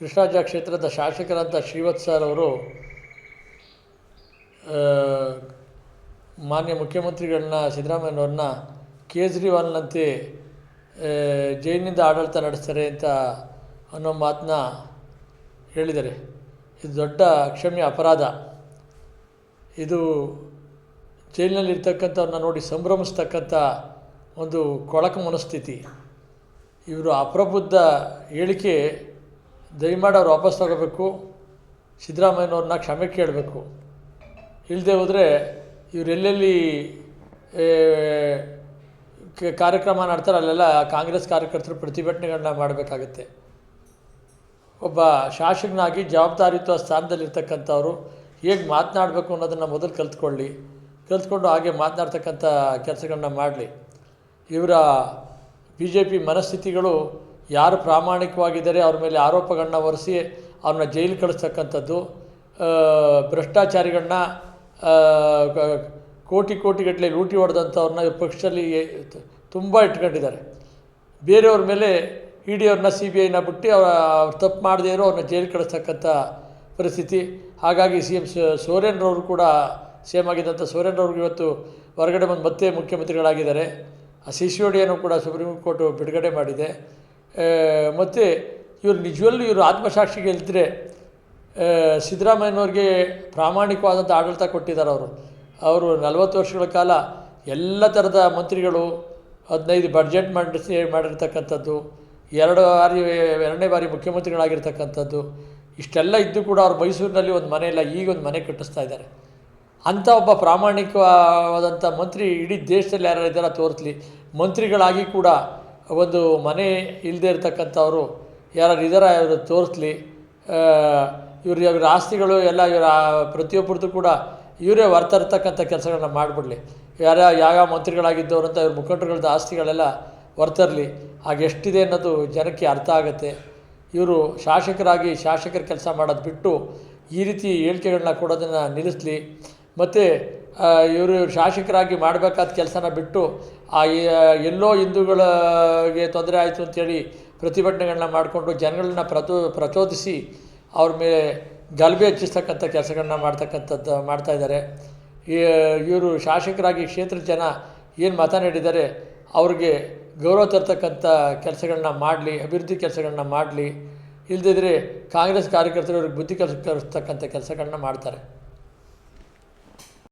ಕೃಷ್ಣರಾಜ ಕ್ಷೇತ್ರದ ಶಾಸಕರಂತ ಶ್ರೀವತ್ಸ ಅವರು ಆ, ಮಾನ್ಯ ಮುಖ್ಯಮಂತ್ರಿಗಳನ್ನ ಸಿದ್ದರಾಮಯ್ಯನವ್ರನ್ನ ಕೇಜ್ರಿವಾಲ್ನಂತೆ ಜೈಲಿನಿಂದ ಆಡಳಿತ ನಡೆಸ್ತಾರೆ ಅಂತ ಅನ್ನೋ ಮಾತನ್ನ ಹೇಳಿದ್ದಾರೆ. ಇದು ದೊಡ್ಡ ಅಕ್ಷಮ್ಯ ಅಪರಾಧ. ಇದು ಜೈಲಿನಲ್ಲಿರ್ತಕ್ಕಂಥವ್ರನ್ನ ನೋಡಿ ಸಂಭ್ರಮಿಸ್ತಕ್ಕಂಥ ಒಂದು ಕೊಳಕು ಮನಸ್ಥಿತಿ. ಇವರು ಅಪ್ರಬುದ್ಧ ಹೇಳಿಕೆ ದಯಮಾಡಿ ಅವ್ರು ವಾಪಸ್ ತಗೋಬೇಕು. ಸಿದ್ದರಾಮಯ್ಯನವ್ರನ್ನ ಕ್ಷಮೆ ಕೇಳಬೇಕು. ಇಲ್ಲದೆ ಹೋದರೆ ಇವರೆಲ್ಲೆಲ್ಲಿ ಕಾರ್ಯಕ್ರಮ ನಡ್ತಾರೆ ಅಲ್ಲೆಲ್ಲ ಕಾಂಗ್ರೆಸ್ ಕಾರ್ಯಕರ್ತರು ಪ್ರತಿಭಟನೆಗಳನ್ನ ಮಾಡಬೇಕಾಗತ್ತೆ. ಒಬ್ಬ ಶಾಸಕನಾಗಿ ಜವಾಬ್ದಾರಿಯುತ ಸ್ಥಾನದಲ್ಲಿರ್ತಕ್ಕಂಥವ್ರು ಹೇಗೆ ಮಾತನಾಡಬೇಕು ಅನ್ನೋದನ್ನು ಮೊದಲು ಕಲ್ತ್ಕೊಳ್ಳಿ. ಕಲ್ತ್ಕೊಂಡು ಹಾಗೆ ಮಾತನಾಡ್ತಕ್ಕಂಥ ಕೆಲಸಗಳನ್ನ ಮಾಡಲಿ. ಇವರ ಬಿ ಜೆ ಪಿ ಮನಸ್ಥಿತಿಗಳು ಯಾರು ಪ್ರಾಮಾಣಿಕವಾಗಿದ್ದಾರೆ ಅವ್ರ ಮೇಲೆ ಆರೋಪಗಳನ್ನ ಹೊರಿಸಿ ಅವ್ರನ್ನ ಜೈಲು ಕಳಿಸ್ತಕ್ಕಂಥದ್ದು ಭ್ರಷ್ಟಾಚಾರಿಗಳನ್ನ ಕೋಟಿ ಕೋಟಿಗಟ್ಟಲೆ ಲೂಟಿ ಹೊಡೆದಂಥವ್ರನ್ನ ಪಕ್ಷದಲ್ಲಿ ತುಂಬ ಇಟ್ಕೊಂಡಿದ್ದಾರೆ. ಬೇರೆಯವ್ರ ಮೇಲೆ ಇ ಡಿ ಅವ್ರನ್ನ ಸಿ ಬಿ ಐನ ಬಿಟ್ಟು ಅವ್ರ ತಪ್ಪು ಮಾಡದೇ ಇರೋ ಅವ್ರನ್ನ ಜೈಲು ಕಳಿಸ್ತಕ್ಕಂಥ ಪರಿಸ್ಥಿತಿ. ಹಾಗಾಗಿ ಸಿ ಎಂ ಸೋರೇನ್ರವರು ಕೂಡ ಸಿ ಎಂ ಆಗಿದ್ದಂಥ ಸೋರೇನ್ರವ್ರಿಗೆ ಇವತ್ತು ಹೊರಗಡೆ ಬಂದು ಮತ್ತೆ ಮುಖ್ಯಮಂತ್ರಿಗಳಾಗಿದ್ದಾರೆ. ಆ ಸಿಸಿಯೋಡಿಯನ್ನು ಕೂಡ ಸುಪ್ರೀಂ ಕೋರ್ಟು ಬಿಡುಗಡೆ ಮಾಡಿದೆ. ಮತ್ತು ಇವರು ನಿಜವಲ್ಲೂ ಇವರು ಆತ್ಮಸಾಕ್ಷಿಗೆ ಹೇಳ್ತಿದ್ರೆ ಸಿದ್ದರಾಮಯ್ಯನವ್ರಿಗೆ ಪ್ರಾಮಾಣಿಕವಾದಂಥ ಆಡಳಿತ ಕೊಟ್ಟಿದ್ದಾರೆ ಅವರು. ಅವರು ನಲವತ್ತು ವರ್ಷಗಳ ಕಾಲ ಎಲ್ಲ ಥರದ ಮಂತ್ರಿಗಳು, ಹದಿನೈದು ಬಡ್ಜೆಟ್ ಮಂಡಿಸಿ, ಮಾಡಿರ್ತಕ್ಕಂಥದ್ದು, ಎರಡು ಬಾರಿ, ಎರಡನೇ ಬಾರಿ ಮುಖ್ಯಮಂತ್ರಿಗಳಾಗಿರ್ತಕ್ಕಂಥದ್ದು, ಇಷ್ಟೆಲ್ಲ ಇದ್ದು ಕೂಡ ಅವ್ರು ಮೈಸೂರಿನಲ್ಲಿ ಒಂದು ಮನೆ ಇಲ್ಲ, ಈಗ ಒಂದು ಮನೆ ಕಟ್ಟಿಸ್ತಾ ಇದ್ದಾರೆ. ಅಂಥ ಒಬ್ಬ ಪ್ರಾಮಾಣಿಕವಾದಂಥ ಮಂತ್ರಿ ಇಡೀ ದೇಶದಲ್ಲಿ ಯಾರು ಇದ್ದಾರೋ ತೋರಿಸ್ಲಿ, ಮಂತ್ರಿಗಳಾಗಿ ಕೂಡ ಒಂದು ಮನೆ ಇಲ್ಲದೆ ಇರ್ತಕ್ಕಂಥವ್ರು ಯಾರು ಇದ್ದಾರ ಇವರು ತೋರಿಸ್ಲಿ ಇವ್ರ ಇವ್ರ ಆಸ್ತಿಗಳು ಎಲ್ಲ ಇವರ ಪ್ರತಿಯೊಬ್ಬರದ್ದು ಕೂಡ ಇವರೇ ವರ್ತ ಇರ್ತಕ್ಕಂಥ ಕೆಲಸಗಳನ್ನ ಮಾಡಿಬಿಡ್ಲಿ. ಯಾರ, ಯಾವ್ಯಾವ ಮಂತ್ರಿಗಳಾಗಿದ್ದವರು ಅಂತ ಇವ್ರ ಮುಖಂಡರುಗಳದ್ದು ಆಸ್ತಿಗಳೆಲ್ಲ ಹೊರ್ತರಲಿ ಆಗ ಎಷ್ಟಿದೆ ಅನ್ನೋದು ಜನಕ್ಕೆ ಅರ್ಥ ಆಗುತ್ತೆ. ಇವರು ಶಾಸಕರಾಗಿ ಶಾಸಕರ ಕೆಲಸ ಮಾಡೋದು ಬಿಟ್ಟು ಈ ರೀತಿ ಹೇಳಿಕೆಗಳನ್ನ ಕೊಡೋದನ್ನು ನಿಲ್ಲಿಸಲಿ. ಮತ್ತು ಇವರು ಶಾಸಕರಾಗಿ ಮಾಡಬೇಕಾದ ಕೆಲಸನ ಬಿಟ್ಟು ಆ ಎಲ್ಲೋ ಹಿಂದೂಗಳಿಗೆ ತೊಂದರೆ ಆಯಿತು ಅಂತೇಳಿ ಪ್ರತಿಭಟನೆಗಳನ್ನ ಮಾಡಿಕೊಂಡು ಜನಗಳನ್ನ ಪ್ರಚೋ, ಪ್ರಚೋದಿಸಿ ಅವ್ರ ಮೇಲೆ ಗಲಭೆ ಹೆಚ್ಚಿಸ್ತಕ್ಕಂಥ ಕೆಲಸಗಳನ್ನ ಮಾಡ್ತಕ್ಕಂಥದ್ದು, ಮಾಡ್ತಾ ಇದ್ದಾರೆ. ಇವರು ಶಾಸಕರಾಗಿ ಕ್ಷೇತ್ರದ ಜನ ಏನು ಮತ ನೀಡಿದ್ದಾರೆ, ಅವ್ರಿಗೆ ಗೌರವ ತರ್ತಕ್ಕಂಥ ಕೆಲಸಗಳನ್ನ ಮಾಡಲಿ, ಅಭಿವೃದ್ಧಿ ಕೆಲಸಗಳನ್ನ ಮಾಡಲಿ ಇಲ್ಲದಿದ್ದರೆ ಕಾಂಗ್ರೆಸ್ ಕಾರ್ಯಕರ್ತರು ಅವ್ರಿಗೆ ಬುದ್ಧಿ ಕೆಲಸ, ಕಲಿಸ್ತಕ್ಕಂಥ ಕೆಲಸಗಳನ್ನ ಮಾಡ್ತಾರೆ.